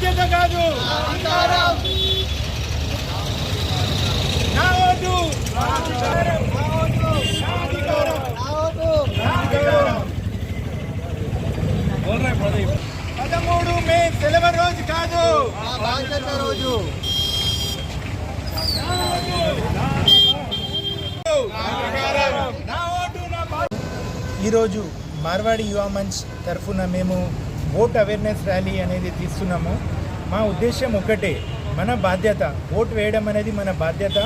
బాధ్యత కాదు. నా ఓటు. పదమూడు మే సెలవు రోజు కాదు. బాధ్యత. రోజు ఈరోజు మార్వాడి యువ మంచ్ తరఫున మేము ఓట్ అవేర్నెస్ ర్యాలీ అనేది తీస్తున్నాము. మా ఉద్దేశం ఒకటే మన బాధ్యత ఓటు వేయడం అనేది మన బాధ్యత.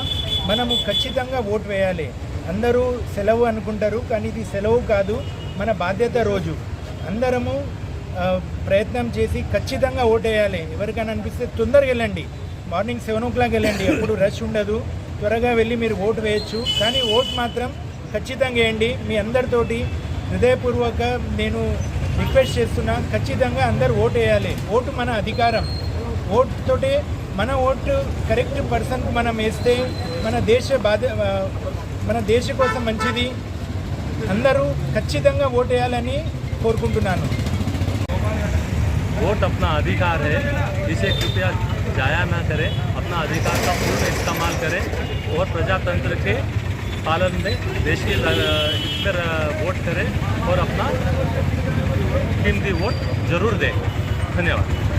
మనము ఖచ్చితంగా ఓటు వేయాలి. అందరూ సెలవు అనుకుంటారు కానీ ఇది సెలవు కాదు మన బాధ్యత రోజు. అందరము ప్రయత్నం చేసి ఖచ్చితంగా ఓట్ వేయాలి. ఎవరికైనా అనిపిస్తే తొందరగా వెళ్ళండి. మార్నింగ్ సెవెన్ ఓ క్లాక్ వెళ్ళండి. అప్పుడు రష్ ఉండదు. త్వరగా వెళ్ళి మీరు ఓటు వేయచ్చు. కానీ ఓట్ మాత్రం ఖచ్చితంగా వేయండి. మీ అందరితోటి హృదయపూర్వక నేను రిక్వెస్ట్ చేస్తున్నా ఖచ్చితంగా అందరు ఓటు వేయాలి ఓటు మన అధికారం ఓటుతోటే మన ఓటు కరెక్ట్ పర్సన్కి మనం వేస్తే మన దేశ బాధ మన దేశ కోసం మంచిది అందరూ ఖచ్చితంగా ఓటు వేయాలని కోరుకుంటున్నాను वोट अपना अधिकार है इसे कृपया जाया ना करें अपना अधिकार का पूर्ण इस्तेमाल करें और प्रजातंत्र के पालन में देश के ल- हित में र- वोट करें और अपना कीमती वोट ज़रूर दें। धन्यवाद।